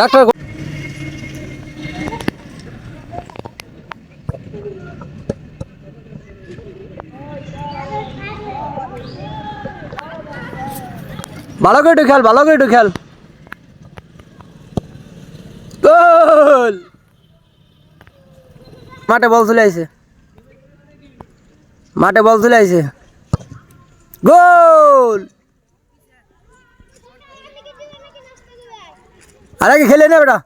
Doctor ভালো করে একটু খেল ভালো করে একটু খেল গোল! মাঠে বল চলে আইছে। মাঠে বল চলে আইছে। গোল! আরে কি খেলে নে বেটা।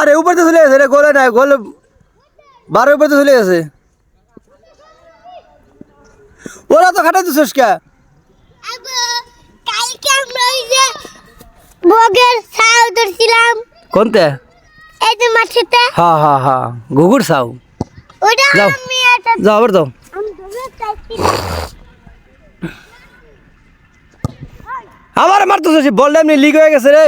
আরে উপর তো চলে গেছে রে গোলে নাই গোল। বারো উপর তো চলে গেছে। ওরা তো খাটাই দিছিস কে? কালকে আমরা ওই যে বগের ছাউ ধরছিলাম। কোনতে? এই যে মাঠেতে। হা হা হা ঘুঘুর সাউ ওটা যাও। আমি একটা যাও আবার মারতেছে বললে এমনি লিক হয়ে গেছে রে।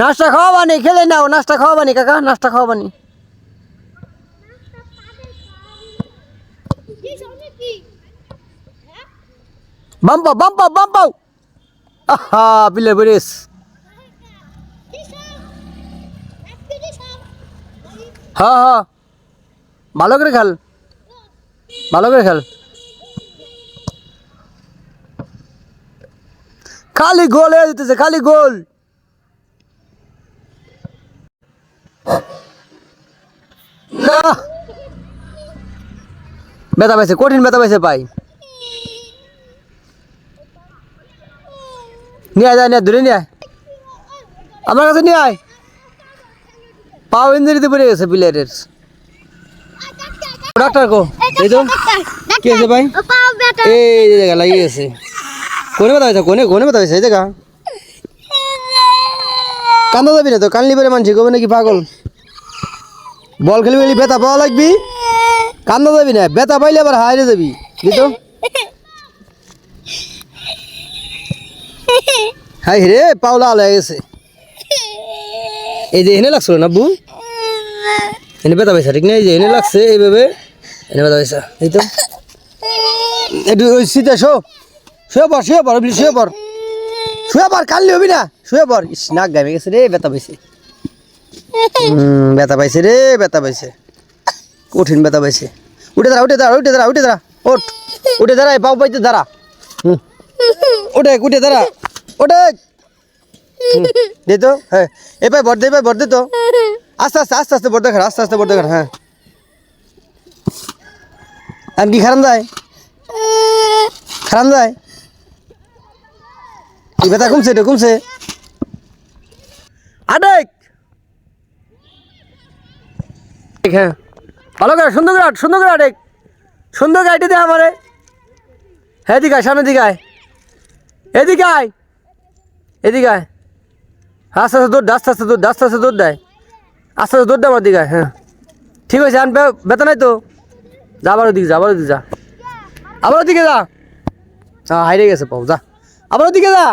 নাস্তা খাওয়াবানি খেলে নাও, নাস্তা খাওয়াবানি কাকা, নাস্তা খাওয়াবানি বাম্পা বাম্পা বাম্পাও আহা পিলে বরিস হ্যাঁ হ্যাঁ ভালো করে খেল। ভালো করে খেল। খালি গোল হয়ে যেতেছে, খালি গোল না ব্যথা পাইছে, কঠিন ব্যথা পাইছে পাই। নিয়ে আয়, নিয়ে ধরে নিয়ে আমার কাছে নিয়ে আয়। পাও ইঞ্জুরিতে পড়ে গেছে প্লেয়ারের ডাক্তার কো, এই তো। কি আছে ভাই? এই জায়গা লাগিয়ে গেছে কোনে ব্যথা পাইছে, কোনে কোনে ব্যথা পাইছে, এই জায়গা। কান্দা যাবি না তো, কানলি বেড়ে মানছি, কবে নাকি পাগল। বল খেলি খেলি বেতা পাওয়া লাগবি। কান্দা যাবি না বেতা পাইলে আবার হাইরে যাবি। দিত। হাই রে, পাওলা আলা গেছে। এই যে এনে লাগছিল না বু এনে বেতা পাইছা, ঠিক না এই যে এনে লাগছে এইভাবে। এনে বেতা পাইছা, এই তো। একটু ওই শীতে শো। শুয়ে পর শুয়ে পর শুয়ে পর। শুয়ে পর, কানলি হবি না। শুয়ে পর। ইস, নাক গামে গেছে রে বেতা পাইছে। ব্যথা পাইছে রে, ব্যথা পাইছে। কঠিন ব্যথা পাইছে। উঠে দাঁড়া উঠে দাঁড়া উঠে দাঁড়া উঠে দাঁড়া, ওঠ। উঠে দাঁড়াই পাও পাইতে দাঁড়া। হুম। উঠে উঠে দাঁড়া, ওঠে। দে তো হ্যাঁ। এ পাই ভর দে পাই ভর দে তো। আস্তে আস্তে আস্তে আস্তে ভর দেখার আস্তে আস্তে ভর দেখার হ্যাঁ। আর কি খারাপ যায়? খারাপ যায়? কি ব্যথা কমছে এটা কমছে। আটেক। হ্যাঁ। ভালো করে সুন্দর করে আট, সুন্দর করে সুন্দর গাড়িটি দে আমারে। হ্যাঁ এদিকে সামনে দিকে আয়। এদিকে আয়। এদিকে আয়। আস্তে আস্তে দৌড় আস্তে আস্তে দৌড় আস্তে আস্তে দৌড় দেয় আস্তে আস্তে দৌড় দে আমার দিকে হ্যাঁ। ঠিক আছে আন বেতন নাই তো? যা আবার ওদিকে যা আবার ওদিকে যা। আবার ওদিকে যা। হ্যাঁ হাইরে গেছে পাও যা। আবার ওদিকে যা।